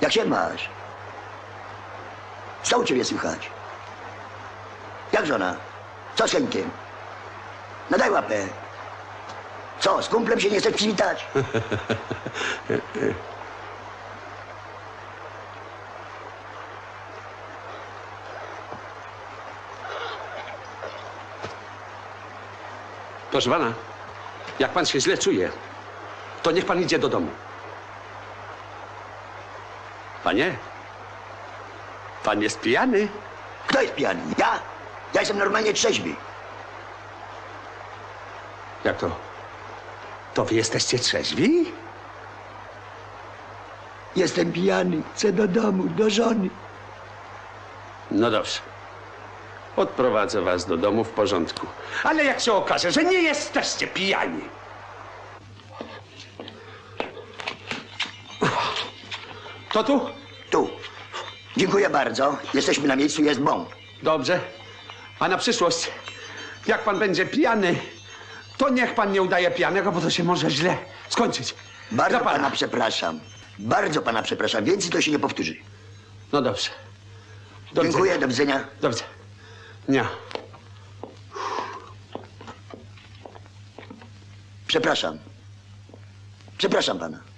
Jak się masz? Co u ciebie słychać? Jak żona? Co z Henkiem? No daj łapę. Co, z kumplem się nie chcesz przywitać? Proszę pana, jak pan się źle czuje, to niech pan idzie do domu. Panie, pan jest pijany. Kto jest pijany? Ja? Ja jestem normalnie trzeźwy. Jak to? To wy jesteście trzeźwi? Jestem pijany. Chcę do domu, do żony. No dobrze. Odprowadzę was do domu w porządku. Ale jak się okaże, że nie jesteście pijani. To tu? Tu. Dziękuję bardzo. Jesteśmy na miejscu, jest bąk. Dobrze. A na przyszłość, jak pan będzie pijany, to niech pan nie udaje pijanego, bo to się może źle skończyć. Bardzo Dla pana przepraszam. Bardzo pana przepraszam. Więcej to się nie powtórzy. No dobrze. Do Dziękuję, widzenia. do widzenia. Do widzenia. Nie. Przepraszam. Przepraszam pana.